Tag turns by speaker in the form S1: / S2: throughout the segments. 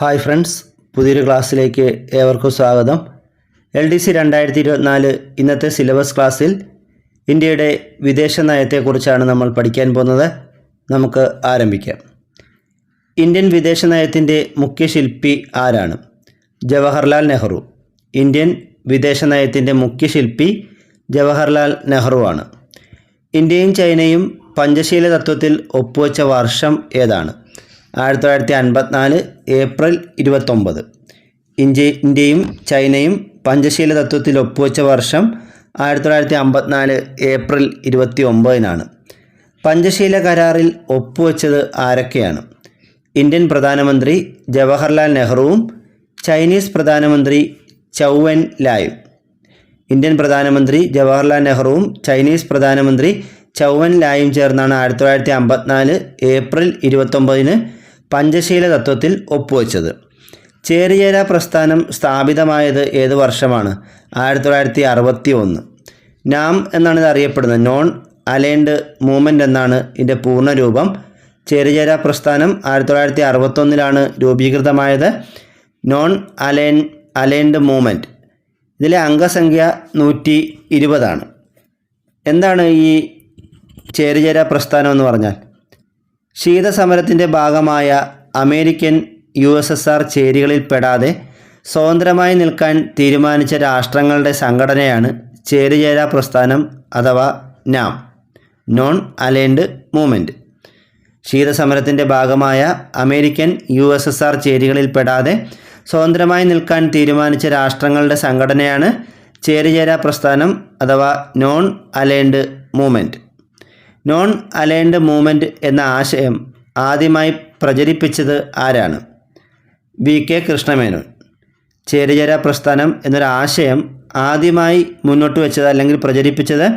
S1: Hi friends പുതിയൊരു ക്ലാസ്സിലേക്ക് ഏവർക്കും സ്വാഗതം. എൽ ഡി സി രണ്ടായിരത്തി ഇരുപത്തിനാല് ഇന്നത്തെ സിലബസ് ക്ലാസ്സിൽ ഇന്ത്യയുടെ വിദേശ നയത്തെക്കുറിച്ചാണ് നമ്മൾ പഠിക്കാൻ പോകുന്നത്. നമുക്ക് ആരംഭിക്കാം. ഇന്ത്യൻ വിദേശ നയത്തിന്റെ മുഖ്യ ശില്പി ആരാണ്? ജവഹർലാൽ നെഹ്റു. ഇന്ത്യൻ വിദേശ നയത്തിന്റെ മുഖ്യ ശില്പി ജവഹർലാൽ നെഹ്റു ആണ്. ഇന്ത്യയും ചൈനയും പഞ്ചശീല തത്വത്തിൽ ഒപ്പുവെച്ച വർഷം ഏതാണ്? ആയിരത്തി തൊള്ളായിരത്തി അൻപത്തിനാല് ഏപ്രിൽ ഇരുപത്തൊമ്പത്. ഇന്ത്യ ഇന്ത്യയും ചൈനയും പഞ്ചശീല തത്വത്തിൽ ഒപ്പുവെച്ച വർഷം ആയിരത്തി തൊള്ളായിരത്തി അമ്പത്തിനാല് ഏപ്രിൽ ഇരുപത്തി ഒമ്പതിനാണ് പഞ്ചശീല കരാറിൽ ഒപ്പുവെച്ചത് ആരൊക്കെയാണ്? ഇന്ത്യൻ പ്രധാനമന്ത്രി ജവഹർലാൽ നെഹ്റുവും ചൈനീസ് പ്രധാനമന്ത്രി ചൗവൻ ലായും. ഇന്ത്യൻ പ്രധാനമന്ത്രി ജവഹർലാൽ നെഹ്റുവും ചൈനീസ് പ്രധാനമന്ത്രി ചൗവൻ ലായും ചേർന്നാണ് ആയിരത്തി തൊള്ളായിരത്തി അമ്പത്തിനാല് ഏപ്രിൽ ഇരുപത്തൊമ്പതിന് പഞ്ചശീല തത്വത്തിൽ ഒപ്പുവെച്ചത്. ചേരിചേര പ്രസ്ഥാനം സ്ഥാപിതമായത് ഏത് വർഷമാണ്? ആയിരത്തി തൊള്ളായിരത്തി അറുപത്തി ഒന്ന് നാം എന്നാണ് ഇത് അറിയപ്പെടുന്നത്? നോൺ അലൈൻഡ് മൂവ്മെന്റ് എന്നാണ് ഇതിന്റെ പൂർണരൂപം. ചേരിചേര പ്രസ്ഥാനം ആയിരത്തി തൊള്ളായിരത്തി അറുപത്തൊന്നിലാണ് രൂപീകൃതമായത്. നോൺ അലൈൻ അലൈൻഡ് മൂവ്മെന്റ് ഇതിലെ അംഗസംഖ്യ നൂറ്റി ഇരുപതാണ് എന്താണ് ഈ ചേരിചേര പ്രസ്ഥാനം എന്ന് പറഞ്ഞാൽ? ശീതസമരത്തിന്റെ ഭാഗമായ American U S S R ചേരികളിൽ പെടാതെ സ്വതന്ത്രമായി നിൽക്കാൻ തീരുമാനിച്ച രാഷ്ട്രങ്ങളുടെ സംഘടനയാണ് ചേരിചേരാ പ്രസ്ഥാനം അഥവാ നാം നോൺ അലൈൻഡ് മൂവ്മെന്റ് ശീതസമരത്തിന്റെ ഭാഗമായ American U S S R ചേരികളിൽ പെടാതെ സ്വതന്ത്രമായി നിൽക്കാൻ തീരുമാനിച്ച രാഷ്ട്രങ്ങളുടെ സംഘടനയാണ് ചേരിചേരാ പ്രസ്ഥാനം അഥവാ non aligned movement non aligned movement എന്ന ആശയം ആദ്യമായി പ്രചരിപ്പിച്ചത് ആരാണ്? വി. കെ. കൃഷ്ണമേനോൻ. ചേരിചേര പ്രസ്ഥാനം എന്നൊരാശയം ആദ്യമായി മുന്നോട്ട് വെച്ചത് അല്ലെങ്കിൽ പ്രചരിപ്പിച്ചത്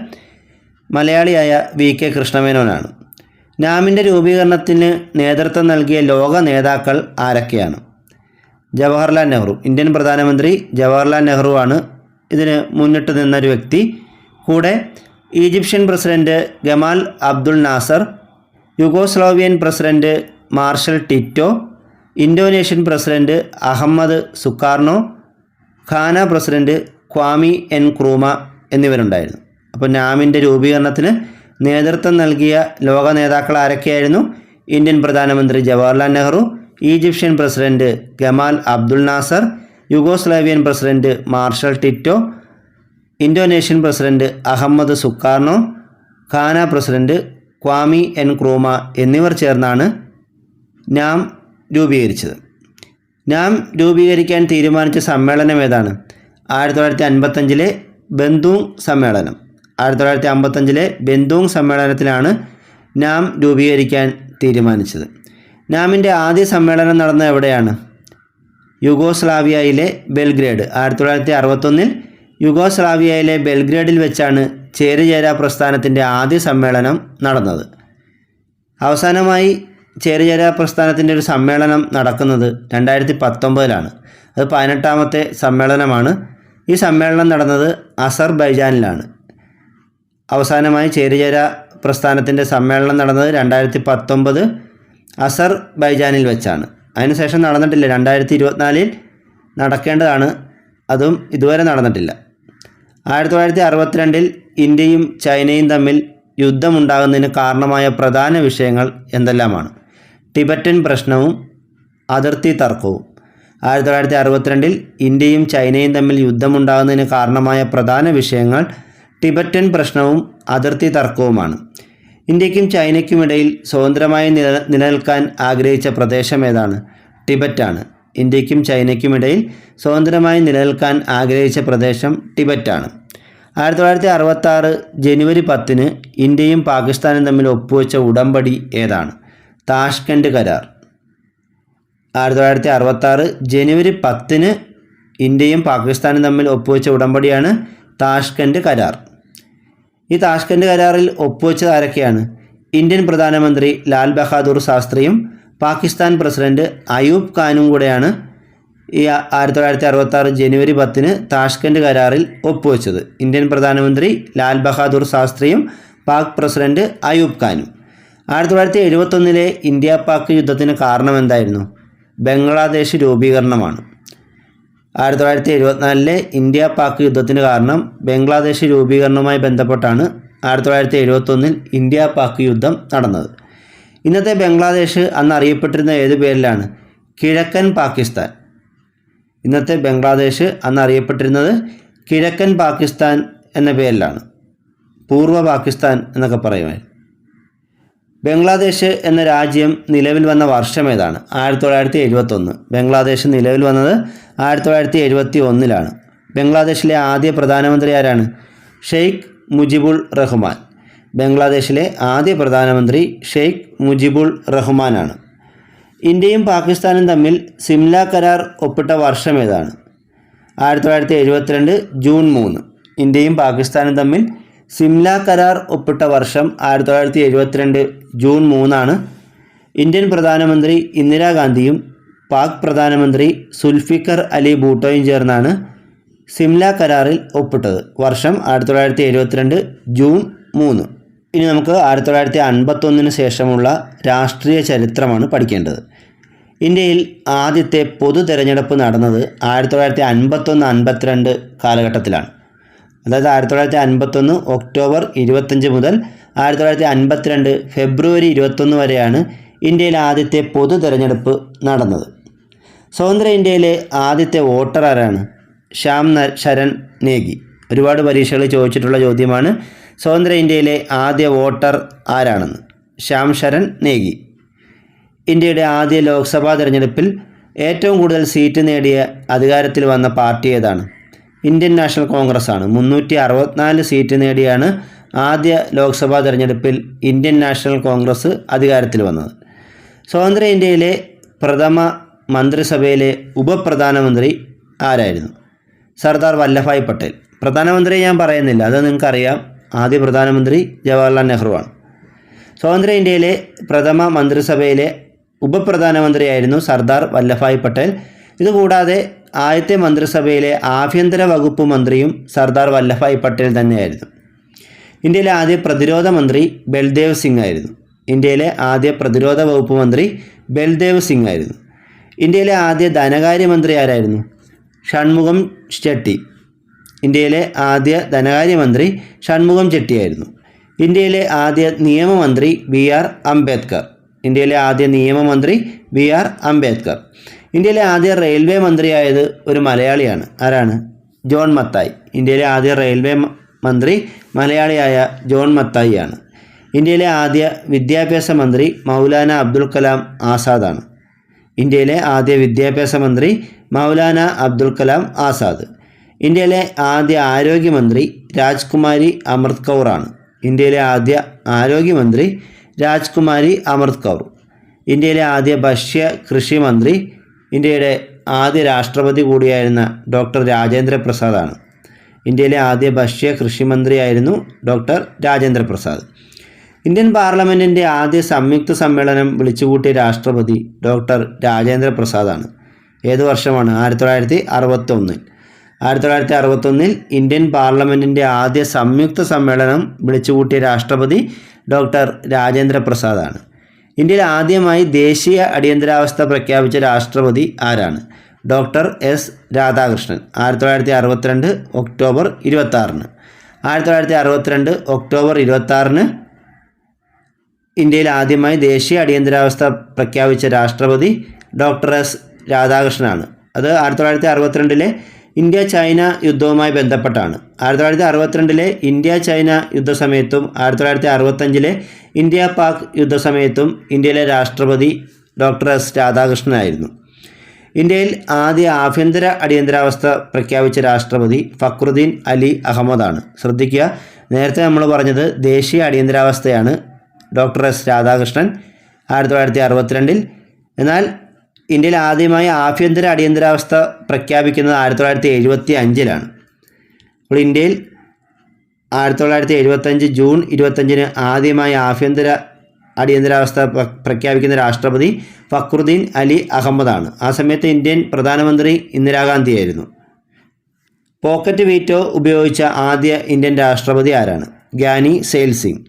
S1: മലയാളിയായ വി. കെ. കൃഷ്ണമേനോനാണ്. നാമിന്റെ രൂപീകരണത്തിന് നേതൃത്വം നൽകിയ ലോക നേതാക്കൾ ആരൊക്കെയാണ്? ജവഹർലാൽ നെഹ്റു. ഇന്ത്യൻ പ്രധാനമന്ത്രി ജവഹർലാൽ നെഹ്റു ആണ് ഇതിന് മുന്നിട്ട് നിന്നൊരു വ്യക്തി. കൂടെ Egyptian president Gamal Abdul Nasser Yugoslavian president Marshal Tito Indonesian president Ahmed Sukarno Ghana president Kwame Nkrumah എന്നിവരുണ്ടായിരുന്നു. അപ്പോൾ നാമിന്റെ രൂപീകരണത്തിന് നേതൃത്വം നൽകിയ ലോക നേതാക്കൾ ആരൊക്കെയായിരുന്നു? ഇന്ത്യൻ പ്രധാനമന്ത്രി Jawaharlal Nehru Egyptian president Gamal Abdul Nasser Yugoslavian president Marshal Tito Indonesian president Ahmed Sukarno Ghana president Kwame Nkrumah എന്നിവർ ചേർന്നാണ് നാം രൂപീകരിച്ചത്. നാം രൂപീകരിക്കാൻ തീരുമാനിച്ച സമ്മേളനം ഏതാണ്? ആയിരത്തി തൊള്ളായിരത്തി അൻപത്തഞ്ചിലെ ബന്ധൂങ് സമ്മേളനം. ആയിരത്തി തൊള്ളായിരത്തി അമ്പത്തഞ്ചിലെ ബന്ധൂങ് സമ്മേളനത്തിലാണ് നാം രൂപീകരിക്കാൻ തീരുമാനിച്ചത്. നാമിന്റെ ആദ്യ സമ്മേളനം നടന്നത് എവിടെയാണ്? യുഗോസ്ലാവിയയിലെ ബെൽഗ്രേഡ്. ആയിരത്തി തൊള്ളായിരത്തി അറുപത്തൊന്നിൽ യുഗോസ്ലാവിയയിലെ ബെൽഗ്രേഡിൽ വെച്ചാണ് ചേരിചേര പ്രസ്ഥാനത്തിന്റെ ആദ്യ സമ്മേളനം നടന്നത്. അവസാനമായി ചേരിചേര പ്രസ്ഥാനത്തിന്റെ ഒരു സമ്മേളനം നടക്കുന്നത് രണ്ടായിരത്തി പത്തൊമ്പതിലാണ് അത് പതിനെട്ടാമത്തെ സമ്മേളനമാണ്. ഈ സമ്മേളനം നടന്നത് അസർബൈജാനിലാണ്. അവസാനമായി ചേരുചേര പ്രസ്ഥാനത്തിന്റെ സമ്മേളനം നടന്നത് രണ്ടായിരത്തി പത്തൊമ്പത് അസർ ബൈജാനിൽ വെച്ചാണ് അതിനുശേഷം നടന്നിട്ടില്ല. രണ്ടായിരത്തി ഇരുപത്തിനാലിൽ നടക്കേണ്ടതാണ്. അതും ഇതുവരെ നടന്നിട്ടില്ല. ആയിരത്തി തൊള്ളായിരത്തി അറുപത്തിരണ്ടിൽ ഇന്ത്യയും ചൈനയും തമ്മിൽ യുദ്ധമുണ്ടാകുന്നതിന് കാരണമായ പ്രധാന വിഷയങ്ങൾ എന്തെല്ലാമാണ്? ടിബറ്റൻ പ്രശ്നവും അതിർത്തി തർക്കവും. ആയിരത്തി തൊള്ളായിരത്തി അറുപത്തിരണ്ടിൽ ഇന്ത്യയും ചൈനയും തമ്മിൽ യുദ്ധമുണ്ടാകുന്നതിന് കാരണമായ പ്രധാന വിഷയങ്ങൾ ടിബറ്റൻ പ്രശ്നവും അതിർത്തി തർക്കവുമാണ്. ഇന്ത്യക്കും ചൈനയ്ക്കുമിടയിൽ സ്വതന്ത്രമായി നില നിലനിൽക്കാൻ ആഗ്രഹിച്ച പ്രദേശം ഏതാണ്? ടിബറ്റാണ്. ഇന്ത്യക്കും ചൈനയ്ക്കുമിടയിൽ സ്വതന്ത്രമായി നിലനിൽക്കാൻ ആഗ്രഹിച്ച പ്രദേശം ടിബറ്റാണ്. ആയിരത്തി തൊള്ളായിരത്തി അറുപത്തി ആറ് ജനുവരി പത്തിന് ഇന്ത്യയും പാകിസ്ഥാനും തമ്മിൽ ഒപ്പുവെച്ച ഉടമ്പടി ഏതാണ്? താഷ്കൻഡ് കരാർ. ആയിരത്തി തൊള്ളായിരത്തി അറുപത്തി ആറ് ജനുവരി പത്തിന് ഇന്ത്യയും പാകിസ്ഥാനും തമ്മിൽ ഒപ്പുവെച്ച ഉടമ്പടിയാണ് താഷ്കൻഡ് കരാർ. ഈ താഷ്കൻഡ് കരാറിൽ ഒപ്പുവെച്ചത് ആരൊക്കെയാണ്? ഇന്ത്യൻ പ്രധാനമന്ത്രി ലാൽ ബഹാദൂർ ശാസ്ത്രിയും പാകിസ്ഥാൻ പ്രസിഡന്റ് അയൂബ് ഖാനും കൂടെയാണ് ഈ ആയിരത്തി തൊള്ളായിരത്തി അറുപത്തി ആറ് ജനുവരി പത്തിന് താഷ്കൻഡ് കരാറിൽ ഒപ്പുവെച്ചത്. ഇന്ത്യൻ പ്രധാനമന്ത്രി ലാൽ ബഹാദൂർ ശാസ്ത്രിയും പാക് പ്രസിഡന്റ് അയൂബ് ഖാനും. ആയിരത്തി തൊള്ളായിരത്തി എഴുപത്തൊന്നിലെ ഇന്ത്യ പാക് യുദ്ധത്തിന് കാരണം എന്തായിരുന്നു? ബംഗ്ലാദേശ് രൂപീകരണമാണ്. ആയിരത്തി തൊള്ളായിരത്തി എഴുപത്തിനാലിലെ ഇന്ത്യ പാക് യുദ്ധത്തിന് കാരണം ബംഗ്ലാദേശ് രൂപീകരണവുമായി ബന്ധപ്പെട്ടാണ് ആയിരത്തി തൊള്ളായിരത്തി എഴുപത്തൊന്നിൽ ഇന്ത്യ പാക് യുദ്ധം നടന്നത്. ഇന്നത്തെ ബംഗ്ലാദേശ് അന്ന് അറിയപ്പെട്ടിരുന്ന ഏത് പേരിലാണ്? കിഴക്കൻ പാകിസ്ഥാൻ. ഇന്നത്തെ ബംഗ്ലാദേശ് അന്ന് അറിയപ്പെട്ടിരുന്നത് കിഴക്കൻ പാകിസ്ഥാൻ എന്ന പേരിലാണ്. പൂർവ പാകിസ്ഥാൻ എന്നൊക്കെ പറയുമായിരുന്നു ബംഗ്ലാദേശ് എന്ന രാജ്യം നിലവിൽ വന്ന വർഷം ഏതാണ്? ആയിരത്തി തൊള്ളായിരത്തി എഴുപത്തൊന്ന് ബംഗ്ലാദേശ് നിലവിൽ വന്നത് ആയിരത്തി തൊള്ളായിരത്തി എഴുപത്തി ഒന്നിലാണ് ബംഗ്ലാദേശിലെ ആദ്യ പ്രധാനമന്ത്രി ആരാണ്? ഷെയ്ഖ് മുജിബുൾ റഹ്മാൻ. ബംഗ്ലാദേശിലെ ആദ്യ പ്രധാനമന്ത്രി ഷെയ്ഖ് മുജിബുൾ റഹ്മാനാണ്. ഇന്ത്യയും പാകിസ്ഥാനും തമ്മിൽ സിംല കരാർ ഒപ്പിട്ട വർഷം ഏതാണ്? ആയിരത്തി തൊള്ളായിരത്തി എഴുപത്തിരണ്ട് ജൂൺ മൂന്ന്. ഇന്ത്യയും പാകിസ്ഥാനും തമ്മിൽ സിംല കരാർ ഒപ്പിട്ട വർഷം ആയിരത്തി തൊള്ളായിരത്തി എഴുപത്തിരണ്ട് ജൂൺ മൂന്നാണ്. ഇന്ത്യൻ പ്രധാനമന്ത്രി ഇന്ദിരാഗാന്ധിയും പാക് പ്രധാനമന്ത്രി സുൽഫിക്കർ അലി ഭൂട്ടോയും ചേർന്നാണ് സിംല കരാറിൽ ഒപ്പിട്ടത്. വർഷം ആയിരത്തി തൊള്ളായിരത്തി എഴുപത്തിരണ്ട് ജൂൺ മൂന്ന്. ഇനി നമുക്ക് ആയിരത്തി തൊള്ളായിരത്തി അൻപത്തൊന്നിന് ശേഷമുള്ള രാഷ്ട്രീയ ചരിത്രമാണ് പഠിക്കേണ്ടത്. ഇന്ത്യയിൽ ആദ്യത്തെ പൊതു തിരഞ്ഞെടുപ്പ് നടന്നത് ആയിരത്തി തൊള്ളായിരത്തി അൻപത്തൊന്ന് അൻപത്തിരണ്ട് കാലഘട്ടത്തിലാണ്. അതായത് ആയിരത്തി തൊള്ളായിരത്തി അൻപത്തൊന്ന് ഒക്ടോബർ ഇരുപത്തഞ്ച് മുതൽ ആയിരത്തി തൊള്ളായിരത്തി അൻപത്തിരണ്ട് ഫെബ്രുവരി ഇരുപത്തൊന്ന് വരെയാണ് ഇന്ത്യയിലെ ആദ്യത്തെ പൊതു തിരഞ്ഞെടുപ്പ് നടന്നത്. സ്വതന്ത്ര ഇന്ത്യയിലെ ആദ്യത്തെ വോട്ടർ ആരാണ്? ശ്യാം ശരൺ നേഗി. ഒരുപാട് പരീക്ഷകൾ ചോദിച്ചിട്ടുള്ള ചോദ്യമാണ് സ്വതന്ത്ര ഇന്ത്യയിലെ ആദ്യ വോട്ടർ ആരാണെന്ന്? ശ്യാം ശരൺ നേഗി. ഇന്ത്യയുടെ ആദ്യ ലോക്സഭാ തെരഞ്ഞെടുപ്പിൽ ഏറ്റവും കൂടുതൽ സീറ്റ് നേടിയ അധികാരത്തിൽ വന്ന പാർട്ടി ഏതാണ്? ഇന്ത്യൻ നാഷണൽ കോൺഗ്രസ് ആണ് മുന്നൂറ്റി അറുപത്തിനാല് സീറ്റ് നേടിയാണ് ആദ്യ ലോക്സഭാ തെരഞ്ഞെടുപ്പിൽ ഇന്ത്യൻ നാഷണൽ കോൺഗ്രസ് അധികാരത്തിൽ വന്നത്. സ്വതന്ത്ര ഇന്ത്യയിലെ പ്രഥമ മന്ത്രിസഭയിലെ ഉപപ്രധാനമന്ത്രി ആരായിരുന്നു? സർദാർ വല്ലഭായ് പട്ടേൽ. പ്രധാനമന്ത്രി ഞാൻ പറയുന്നില്ല. അത് നിങ്ങൾക്കറിയാം. ആദ്യ പ്രധാനമന്ത്രി ജവഹർലാൽ നെഹ്റുവാണ്. സ്വതന്ത്ര ഇന്ത്യയിലെ പ്രഥമ മന്ത്രിസഭയിലെ ഉപപ്രധാനമന്ത്രിയായിരുന്നു സർദാർ വല്ലഭായ് പട്ടേൽ. ഇതുകൂടാതെ ആദ്യത്തെ മന്ത്രിസഭയിലെ ആഭ്യന്തര വകുപ്പ് മന്ത്രിയും സർദാർ വല്ലഭായ് പട്ടേൽ തന്നെയായിരുന്നു. ഇന്ത്യയിലെ ആദ്യ പ്രതിരോധ മന്ത്രി ബൽദേവ് സിംഗ് ആയിരുന്നു. ഇന്ത്യയിലെ ആദ്യ പ്രതിരോധ വകുപ്പ് മന്ത്രി ബൽദേവ് സിംഗ് ആയിരുന്നു. ഇന്ത്യയിലെ ആദ്യ ധനകാര്യമന്ത്രി ആരായിരുന്നു? ഷൺമുഖം ചെട്ടി ഇന്ത്യയിലെ ആദ്യ ധനകാര്യമന്ത്രി ഷൺമുഖം ചെട്ടിയായിരുന്നു. ഇന്ത്യയിലെ ആദ്യ നിയമമന്ത്രി ബി ആർ അംബേദ്കർ. ഇന്ത്യയിലെ ആദ്യ നിയമമന്ത്രി ബി ആർ അംബേദ്കർ. ഇന്ത്യയിലെ ആദ്യ റെയിൽവേ മന്ത്രിയായത് ഒരു മലയാളിയാണ്. ആരാണ്? ജോൺ മത്തായി. ഇന്ത്യയിലെ ആദ്യ റെയിൽവേ മന്ത്രി മലയാളിയായ ജോൺ മത്തായി ആണ് ഇന്ത്യയിലെ ആദ്യ വിദ്യാഭ്യാസ മന്ത്രി മൗലാന അബ്ദുൽ കലാം ആസാദാണ്. ഇന്ത്യയിലെ ആദ്യ വിദ്യാഭ്യാസ മന്ത്രി മൗലാന അബ്ദുൽ കലാം ആസാദ്. ഇന്ത്യയിലെ ആദ്യ ആരോഗ്യമന്ത്രി രാജ്കുമാരി അമൃത് കൗറാണ്. ഇന്ത്യയിലെ ആദ്യ ആരോഗ്യമന്ത്രി രാജ്കുമാരി അമൃത് കൗർ. ഇന്ത്യയിലെ ആദ്യ ഭക്ഷ്യ കൃഷി മന്ത്രി ഇന്ത്യയുടെ ആദ്യ രാഷ്ട്രപതി കൂടിയായിരുന്ന ഡോക്ടർ രാജേന്ദ്ര പ്രസാദാണ്. ഇന്ത്യയിലെ ആദ്യ ഭക്ഷ്യ കൃഷി മന്ത്രിയായിരുന്നു ഡോക്ടർ രാജേന്ദ്ര പ്രസാദ്. ഇന്ത്യൻ പാർലമെന്റിന്റെ ആദ്യ സംയുക്ത സമ്മേളനം വിളിച്ചുകൂട്ടിയ രാഷ്ട്രപതി ഡോക്ടർ രാജേന്ദ്ര പ്രസാദാണ്. ഏത് വർഷമാണ്? ആയിരത്തി തൊള്ളായിരത്തി അറുപത്തൊന്നിൽ. ആയിരത്തി തൊള്ളായിരത്തി അറുപത്തൊന്നിൽ ഇന്ത്യൻ പാർലമെന്റിന്റെ ആദ്യ സംയുക്ത സമ്മേളനം വിളിച്ചുകൂട്ടിയ രാഷ്ട്രപതി ഡോക്ടർ രാജേന്ദ്ര പ്രസാദാണ്. ഇന്ത്യയിൽ ആദ്യമായി ദേശീയ അടിയന്തരാവസ്ഥ പ്രഖ്യാപിച്ച രാഷ്ട്രപതി ആരാണ്? ഡോക്ടർ എസ് രാധാകൃഷ്ണൻ ആയിരത്തി തൊള്ളായിരത്തി അറുപത്തിരണ്ട് ഒക്ടോബർ ഇരുപത്താറിന് ആയിരത്തി തൊള്ളായിരത്തി അറുപത്തിരണ്ട് ഒക്ടോബർ ഇരുപത്താറിന് ഇന്ത്യയിൽ ആദ്യമായി ദേശീയ അടിയന്തരാവസ്ഥ പ്രഖ്യാപിച്ച രാഷ്ട്രപതി ഡോക്ടർ എസ് രാധാകൃഷ്ണനാണ്. അത് ആയിരത്തി തൊള്ളായിരത്തി അറുപത്തിരണ്ടിലെ ഇന്ത്യ ചൈന യുദ്ധവുമായി ബന്ധപ്പെട്ടാണ്. ആയിരത്തി തൊള്ളായിരത്തി അറുപത്തിരണ്ടിലെ ഇന്ത്യ ചൈന യുദ്ധസമയത്തും ആയിരത്തി തൊള്ളായിരത്തി അറുപത്തഞ്ചിലെ ഇന്ത്യ പാക് യുദ്ധസമയത്തും ഇന്ത്യയിലെ രാഷ്ട്രപതി ഡോക്ടർ എസ്. രാധാകൃഷ്ണനായിരുന്നു ഇന്ത്യയിൽ ആദ്യ ആഭ്യന്തര അടിയന്തരാവസ്ഥ പ്രഖ്യാപിച്ച രാഷ്ട്രപതി ഫക്രുദ്ദീൻ അലി അഹമ്മദാണ്. ശ്രദ്ധിക്കുക നേരത്തെ നമ്മൾ പറഞ്ഞത് ദേശീയ അടിയന്തരാവസ്ഥയാണ് ഡോക്ടർ എസ്. രാധാകൃഷ്ണൻ ആയിരത്തി തൊള്ളായിരത്തി അറുപത്തിരണ്ടിൽ എന്നാൽ ഇന്ത്യയിൽ ആദ്യമായി ആഭ്യന്തര അടിയന്തരാവസ്ഥ പ്രഖ്യാപിക്കുന്നത് ആയിരത്തി തൊള്ളായിരത്തി എഴുപത്തി അഞ്ചിലാണ് അപ്പോൾ ഇന്ത്യയിൽ ആയിരത്തി തൊള്ളായിരത്തി എഴുപത്തഞ്ച് ജൂൺ ഇരുപത്തഞ്ചിന് ആദ്യമായി ആഭ്യന്തര അടിയന്തരാവസ്ഥ പ്രഖ്യാപിക്കുന്ന രാഷ്ട്രപതി ഫക്രുദ്ദീൻ അലി അഹമ്മദാണ്. ആ സമയത്ത് ഇന്ത്യൻ പ്രധാനമന്ത്രി ഇന്ദിരാഗാന്ധിയായിരുന്നു. പോക്കറ്റ് വീറ്റോ ഉപയോഗിച്ച ആദ്യ ഇന്ത്യൻ രാഷ്ട്രപതി ആരാണ്? ഗ്യാനി സെയിൽ സിംഗ്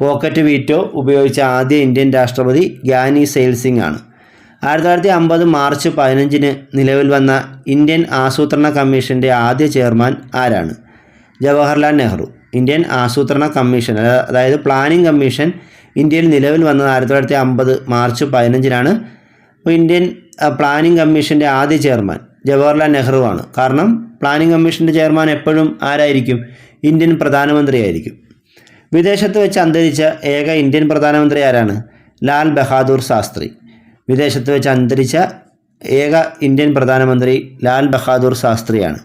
S1: പോക്കറ്റ് വീറ്റോ ഉപയോഗിച്ച ആദ്യ ഇന്ത്യൻ രാഷ്ട്രപതി ഗ്യാനി സെയിൽ സിംഗ് ആണ്. ആയിരത്തി തൊള്ളായിരത്തി അമ്പത് മാർച്ച് പതിനഞ്ചിന് നിലവിൽ വന്ന ഇന്ത്യൻ ആസൂത്രണ കമ്മീഷന്റെ ആദ്യ ചെയർമാൻ ആരാണ്? ജവഹർലാൽ നെഹ്റു. ഇന്ത്യൻ ആസൂത്രണ കമ്മീഷൻ അതായത് പ്ലാനിംഗ് കമ്മീഷൻ ഇന്ത്യയിൽ നിലവിൽ വന്നത് ആയിരത്തി തൊള്ളായിരത്തി അമ്പത് മാർച്ച് പതിനഞ്ചിനാണ്. അപ്പോൾ ഇന്ത്യൻ പ്ലാനിംഗ് കമ്മീഷന്റെ ആദ്യ ചെയർമാൻ ജവഹർലാൽ നെഹ്റു ആണ്. കാരണം പ്ലാനിംഗ് കമ്മീഷന്റെ ചെയർമാൻ എപ്പോഴും ആരായിരിക്കും? ഇന്ത്യൻ പ്രധാനമന്ത്രിയായിരിക്കും വിദേശത്ത് വെച്ച് അന്തരിച്ച ഏക ഇന്ത്യൻ പ്രധാനമന്ത്രി ആരാണ്? ലാൽ ബഹാദൂർ ശാസ്ത്രി. വിദേശത്ത് വെച്ച് അന്തരിച്ച ഏക ഇന്ത്യൻ പ്രധാനമന്ത്രി ലാൽ ബഹാദൂർ ശാസ്ത്രിയാണ്.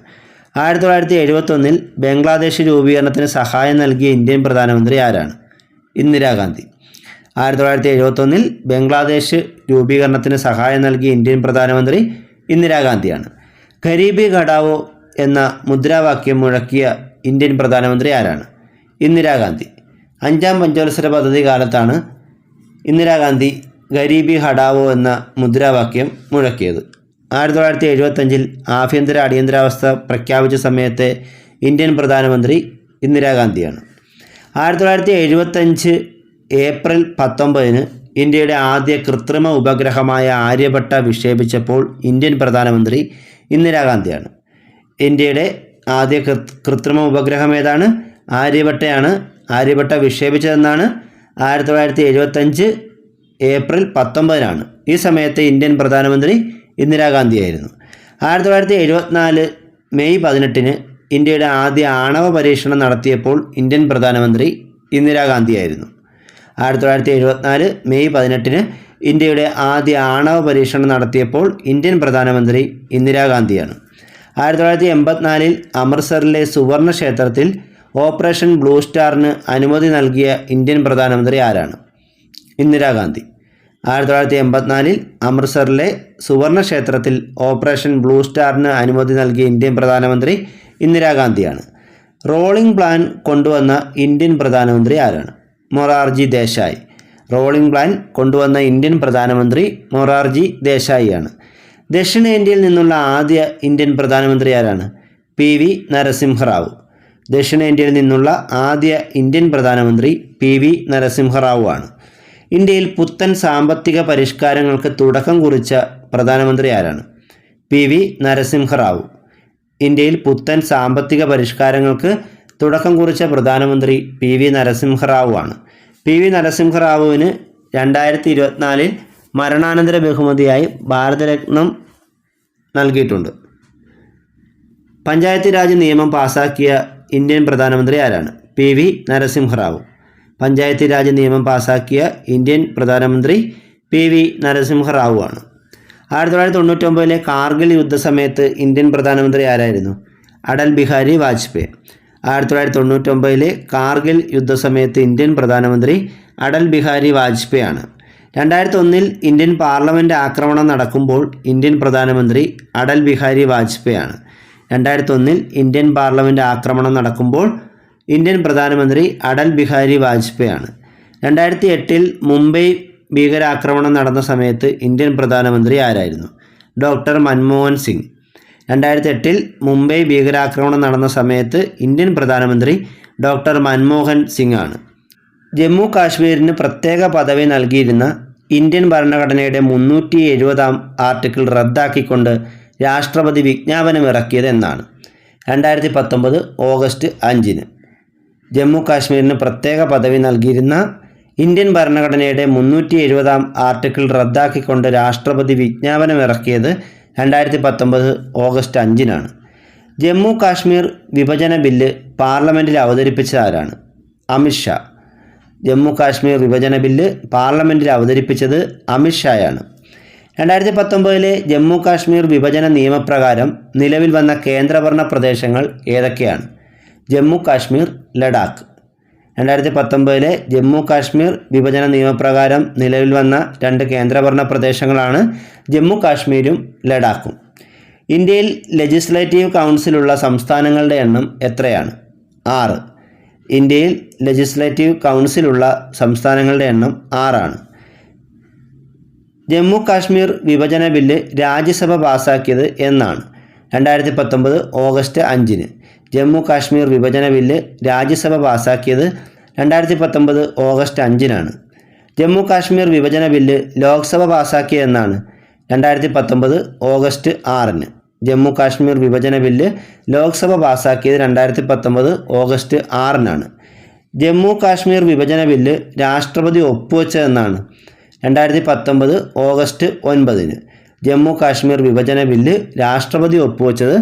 S1: ആയിരത്തി തൊള്ളായിരത്തി എഴുപത്തൊന്നിൽ ബംഗ്ലാദേശ് രൂപീകരണത്തിന് സഹായം നൽകിയ ഇന്ത്യൻ പ്രധാനമന്ത്രി ആരാണ്? ഇന്ദിരാഗാന്ധി. ആയിരത്തി തൊള്ളായിരത്തി എഴുപത്തൊന്നിൽ ബംഗ്ലാദേശ് രൂപീകരണത്തിന് സഹായം നൽകിയ ഇന്ത്യൻ പ്രധാനമന്ത്രി ഇന്ദിരാഗാന്ധിയാണ്. ഖരീബി ഘടാവോ എന്ന മുദ്രാവാക്യം മുഴക്കിയ ഇന്ത്യൻ പ്രധാനമന്ത്രി ആരാണ്? ഇന്ദിരാഗാന്ധി. അഞ്ചാം പഞ്ചവത്സര പദ്ധതി കാലത്താണ് ഇന്ദിരാഗാന്ധി ഗരീബി ഹടാവോ എന്ന മുദ്രാവാക്യം മുഴക്കിയത്. ആയിരത്തി തൊള്ളായിരത്തി എഴുപത്തഞ്ചിൽ ആഭ്യന്തര അടിയന്തരാവസ്ഥ പ്രഖ്യാപിച്ച സമയത്തെ ഇന്ത്യൻ പ്രധാനമന്ത്രി ഇന്ദിരാഗാന്ധിയാണ്. ആയിരത്തി തൊള്ളായിരത്തി എഴുപത്തഞ്ച് ഏപ്രിൽ പത്തൊമ്പതിന് ഇന്ത്യയുടെ ആദ്യ കൃത്രിമ ഉപഗ്രഹമായ ആര്യഭട്ട വിക്ഷേപിച്ചപ്പോൾ ഇന്ത്യൻ പ്രധാനമന്ത്രി ഇന്ദിരാഗാന്ധിയാണ്. ഇന്ത്യയുടെ ആദ്യ കൃത്രിമ ഉപഗ്രഹം ഏതാണ്? ആര്യഭട്ടയാണ് ആര്യഭട്ട വിക്ഷേപിച്ചതെന്നാണ് ആയിരത്തി തൊള്ളായിരത്തി എഴുപത്തഞ്ച് ഏപ്രിൽ പത്തൊമ്പതിനാണ്. ഈ സമയത്ത് ഇന്ത്യൻ പ്രധാനമന്ത്രി ഇന്ദിരാഗാന്ധിയായിരുന്നു. ആയിരത്തി തൊള്ളായിരത്തി എഴുപത്തിനാല് മെയ് പതിനെട്ടിന് ഇന്ത്യയുടെ ആദ്യ ആണവ പരീക്ഷണം നടത്തിയപ്പോൾ ഇന്ത്യൻ പ്രധാനമന്ത്രി ഇന്ദിരാഗാന്ധിയായിരുന്നു. ആയിരത്തി തൊള്ളായിരത്തി എഴുപത്തിനാല് മെയ് പതിനെട്ടിന് ഇന്ത്യയുടെ ആദ്യ ആണവ പരീക്ഷണം നടത്തിയപ്പോൾ ഇന്ത്യൻ പ്രധാനമന്ത്രി ഇന്ദിരാഗാന്ധിയാണ്. ആയിരത്തി തൊള്ളായിരത്തി എൺപത്തിനാലിൽ അമൃത്സറിലെ സുവർണ ക്ഷേത്രത്തിൽ ഓപ്പറേഷൻ ബ്ലൂ സ്റ്റാറിന് അനുമതി നൽകിയ ഇന്ത്യൻ പ്രധാനമന്ത്രി ആരാണ്? ഇന്ദിരാഗാന്ധി. ആയിരത്തി തൊള്ളായിരത്തി എൺപത്തിനാലിൽ അമൃത്സറിലെ സുവർണ ക്ഷേത്രത്തിൽ ഓപ്പറേഷൻ ബ്ലൂ സ്റ്റാറിന് അനുമതി നൽകിയ ഇന്ത്യൻ പ്രധാനമന്ത്രി ഇന്ദിരാഗാന്ധിയാണ്. റോളിംഗ് പ്ലാൻ കൊണ്ടുവന്ന ഇന്ത്യൻ പ്രധാനമന്ത്രി ആരാണ്? മൊറാർജി ദേശായി. റോളിംഗ് പ്ലാൻ കൊണ്ടുവന്ന ഇന്ത്യൻ പ്രധാനമന്ത്രി മൊറാർജി ദേശായിയാണ്. ദക്ഷിണേന്ത്യയിൽ നിന്നുള്ള ആദ്യ ഇന്ത്യൻ പ്രധാനമന്ത്രി ആരാണ്? P V Narasimha Rao. ദക്ഷിണേന്ത്യയിൽ നിന്നുള്ള ആദ്യ ഇന്ത്യൻ പ്രധാനമന്ത്രി പി വി നരസിംഹറാവു ആണ്. ഇന്ത്യയിൽ പുത്തൻ സാമ്പത്തിക പരിഷ്കാരങ്ങൾക്ക് തുടക്കം കുറിച്ച പ്രധാനമന്ത്രി ആരാണ്? പി വി നരസിംഹറാവു ഇന്ത്യയിൽ പുത്തൻ സാമ്പത്തിക പരിഷ്കാരങ്ങൾക്ക് തുടക്കം കുറിച്ച പ്രധാനമന്ത്രി പി വി നരസിംഹറാവു ആണ്. പി വി നരസിംഹറാവുവിന് രണ്ടായിരത്തി ഇരുപത്തിനാലിൽ മരണാനന്തര ബഹുമതിയായി ഭാരതരത്നം നൽകിയിട്ടുണ്ട്. പഞ്ചായത്ത് രാജ് നിയമം പാസാക്കിയ ഇന്ത്യൻ പ്രധാനമന്ത്രി ആരാണ്? പി വി നരസിംഹറാവു പഞ്ചായത്ത് രാജ് നിയമം പാസാക്കിയ ഇന്ത്യൻ പ്രധാനമന്ത്രി പി വി നരസിംഹറാവു ആണ്. ആയിരത്തി തൊള്ളായിരത്തി തൊണ്ണൂറ്റൊമ്പതിലെ കാർഗിൽ യുദ്ധസമയത്ത് ഇന്ത്യൻ പ്രധാനമന്ത്രി ആരായിരുന്നു? അടൽ ബിഹാരി വാജ്പേയി. ആയിരത്തി തൊള്ളായിരത്തി തൊണ്ണൂറ്റൊമ്പതിലെ കാർഗിൽ യുദ്ധസമയത്ത് ഇന്ത്യൻ പ്രധാനമന്ത്രി അടൽ ബിഹാരി വാജ്പേയി ആണ്. രണ്ടായിരത്തി ഒന്നിൽ ഇന്ത്യൻ പാർലമെന്റ് ആക്രമണം നടക്കുമ്പോൾ ഇന്ത്യൻ പ്രധാനമന്ത്രി അടൽ ബിഹാരി വാജ്പേയി ആണ്. രണ്ടായിരത്തി ഒന്നിൽ ഇന്ത്യൻ പാർലമെന്റ് ആക്രമണം നടക്കുമ്പോൾ ഇന്ത്യൻ പ്രധാനമന്ത്രി അടൽ ബിഹാരി വാജ്പേയി ആണ് രണ്ടായിരത്തി എട്ടിൽ മുംബൈ ഭീകരാക്രമണം നടന്ന സമയത്ത് ഇന്ത്യൻ പ്രധാനമന്ത്രി ആരായിരുന്നു? ഡോക്ടർ മൻമോഹൻ സിംഗ്. രണ്ടായിരത്തി എട്ടിൽ മുംബൈ ഭീകരാക്രമണം നടന്ന സമയത്ത് ഇന്ത്യൻ പ്രധാനമന്ത്രി ഡോക്ടർ മൻമോഹൻ സിംഗ് ആണ് ജമ്മു കാശ്മീരിന് പ്രത്യേക പദവി നൽകിയിരുന്ന ഇന്ത്യൻ ഭരണഘടനയുടെ മുന്നൂറ്റി എഴുപതാം ആർട്ടിക്കിൾ റദ്ദാക്കിക്കൊണ്ട് രാഷ്ട്രപതി വിജ്ഞാപനം ഇറക്കിയത് എന്നാണ്. രണ്ടായിരത്തി പത്തൊമ്പത് ഓഗസ്റ്റ് അഞ്ചിന്. ജമ്മു കാശ്മീരിന് പ്രത്യേക പദവി നൽകിയിരുന്ന ഇന്ത്യൻ ഭരണഘടനയുടെ മുന്നൂറ്റി എഴുപതാം ആർട്ടിക്കിൾ റദ്ദാക്കിക്കൊണ്ട് രാഷ്ട്രപതി വിജ്ഞാപനം ഇറക്കിയത് രണ്ടായിരത്തി പത്തൊമ്പത് ഓഗസ്റ്റ് അഞ്ചിനാണ്. ജമ്മു കാശ്മീർ വിഭജന ബില്ല് പാർലമെന്റിൽ അവതരിപ്പിച്ചത് ആരാണ്? അമിത്ഷാ ജമ്മു കാശ്മീർ വിഭജന ബില്ല് പാർലമെന്റിൽ അവതരിപ്പിച്ചത് അമിത്ഷായാണ് രണ്ടായിരത്തി പത്തൊമ്പതിലെ ജമ്മു കാശ്മീർ വിഭജന നിയമപ്രകാരം നിലവിൽ വന്ന കേന്ദ്രഭരണ പ്രദേശങ്ങൾ ഏതൊക്കെയാണ്? ജമ്മു കാശ്മീർ ലഡാക്ക്. രണ്ടായിരത്തി പത്തൊമ്പതിലെ ജമ്മു കാശ്മീർ വിഭജന നിയമപ്രകാരം നിലവിൽ വന്ന രണ്ട് കേന്ദ്രഭരണ പ്രദേശങ്ങളാണ് ജമ്മു കാശ്മീരും ലഡാക്കും. ഇന്ത്യയിൽ ലെജിസ്ലേറ്റീവ് കൗൺസിലുള്ള സംസ്ഥാനങ്ങളുടെ എണ്ണം എത്രയാണ്? ആറ്. ഇന്ത്യയിൽ ലെജിസ്ലേറ്റീവ് കൗൺസിലുള്ള സംസ്ഥാനങ്ങളുടെ എണ്ണം ആറാണ്. ജമ്മു കാശ്മീർ വിഭജന ബില്ല് രാജ്യസഭ പാസാക്കിയത് എന്നാണ്. രണ്ടായിരത്തി പത്തൊമ്പത് ഓഗസ്റ്റ് അഞ്ചിന്. ജമ്മു കാശ്മീർ വിഭജന ബില്ല് രാജ്യസഭ പാസാക്കിയത് രണ്ടായിരത്തി പത്തൊമ്പത് ഓഗസ്റ്റ് അഞ്ചിനാണ്. ജമ്മു കാശ്മീർ വിഭജന ബില്ല് ലോക്സഭ പാസാക്കിയതെന്നാണ് രണ്ടായിരത്തി പത്തൊമ്പത് ഓഗസ്റ്റ് ആറിന്. ജമ്മു കാശ്മീർ വിഭജന ബില്ല് ലോക്സഭ പാസാക്കിയത് രണ്ടായിരത്തി പത്തൊമ്പത് ഓഗസ്റ്റ് ആറിനാണ്. ജമ്മു കാശ്മീർ വിഭജന ബില്ല് രാഷ്ട്രപതി ഒപ്പുവെച്ചതെന്നാണ് രണ്ടായിരത്തി പത്തൊമ്പത് ഓഗസ്റ്റ് ഒൻപതിന്. ജമ്മു കാശ്മീർ വിഭജന ബില്ല് രാഷ്ട്രപതി ഒപ്പുവെച്ചത്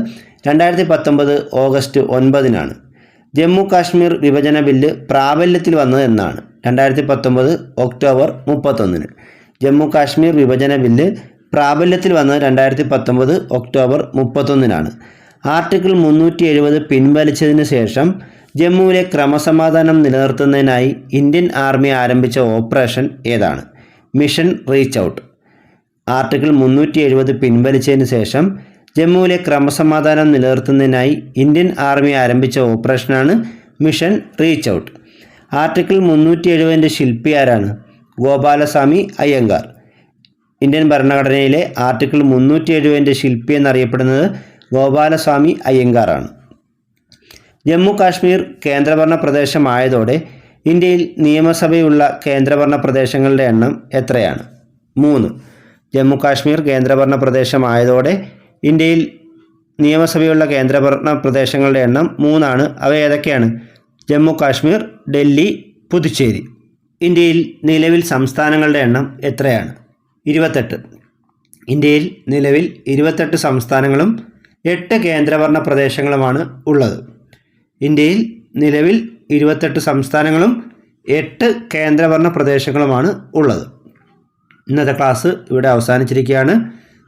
S1: രണ്ടായിരത്തി പത്തൊമ്പത് ഓഗസ്റ്റ് ഒൻപതിനാണ് ജമ്മു കാശ്മീർ വിഭജന ബില്ല് പ്രാബല്യത്തിൽ വന്നത് എന്നാണ്. രണ്ടായിരത്തി പത്തൊമ്പത് ഒക്ടോബർ മുപ്പത്തൊന്നിന് ജമ്മു കാശ്മീർ വിഭജന ബില്ല് പ്രാബല്യത്തിൽ വന്നത് രണ്ടായിരത്തി പത്തൊമ്പത് ഒക്ടോബർ മുപ്പത്തൊന്നിനാണ്. ആർട്ടിക്കിൾ മുന്നൂറ്റി എഴുപത് പിൻവലിച്ചതിന് ശേഷം ജമ്മുവിലെ ക്രമസമാധാനം നിലനിർത്തുന്നതിനായി ഇന്ത്യൻ ആർമി ആരംഭിച്ച ഓപ്പറേഷൻ ഏതാണ്? Mission reach out. ആർട്ടിക്കിൾ മുന്നൂറ്റി എഴുപത് പിൻവലിച്ചതിന് ശേഷം ജമ്മുവിലെ ക്രമസമാധാനം നിലനിർത്തുന്നതിനായി ഇന്ത്യൻ ആർമി ആരംഭിച്ച ഓപ്പറേഷനാണ് മിഷൻ റീച്ച് ഔട്ട്. ആർട്ടിക്കിൾ മുന്നൂറ്റി എഴുപതിന്റെ ശില്പി ആരാണ്? ഗോപാലസ്വാമി അയ്യങ്കാർ. ഇന്ത്യൻ ഭരണഘടനയിലെ ആർട്ടിക്കിൾ മുന്നൂറ്റി എഴുപതിന്റെ ശില്പി എന്നറിയപ്പെടുന്നത് ഗോപാലസ്വാമി അയ്യങ്കാറാണ്. ജമ്മു കാശ്മീർ കേന്ദ്രഭരണ പ്രദേശമായതോടെ ഇന്ത്യയിൽ നിയമസഭയുള്ള കേന്ദ്രഭരണ പ്രദേശങ്ങളുടെ എണ്ണം എത്രയാണ്? മൂന്ന്. ജമ്മു കാശ്മീർ കേന്ദ്രഭരണ പ്രദേശമായതോടെ ഇന്ത്യയിൽ നിയമസഭയുള്ള കേന്ദ്രഭരണ പ്രദേശങ്ങളുടെ എണ്ണം മൂന്നാണ്. അവ ഏതൊക്കെയാണ്? ജമ്മു കാശ്മീർ ഡൽഹി പുതുച്ചേരി. ഇന്ത്യയിൽ നിലവിൽ സംസ്ഥാനങ്ങളുടെ എണ്ണം എത്രയാണ്? ഇരുപത്തെട്ട്. ഇന്ത്യയിൽ നിലവിൽ ഇരുപത്തെട്ട് സംസ്ഥാനങ്ങളും എട്ട് കേന്ദ്രഭരണ പ്രദേശങ്ങളുമാണ് ഉള്ളത്. ഇന്ത്യയിൽ നിലവിൽ ഇരുപത്തെട്ട് സംസ്ഥാനങ്ങളും എട്ട് കേന്ദ്രഭരണ പ്രദേശങ്ങളുമാണ് ഉള്ളത്. ഇന്നത്തെ ക്ലാസ് ഇവിടെ അവസാനിച്ചിരിക്കുകയാണ്.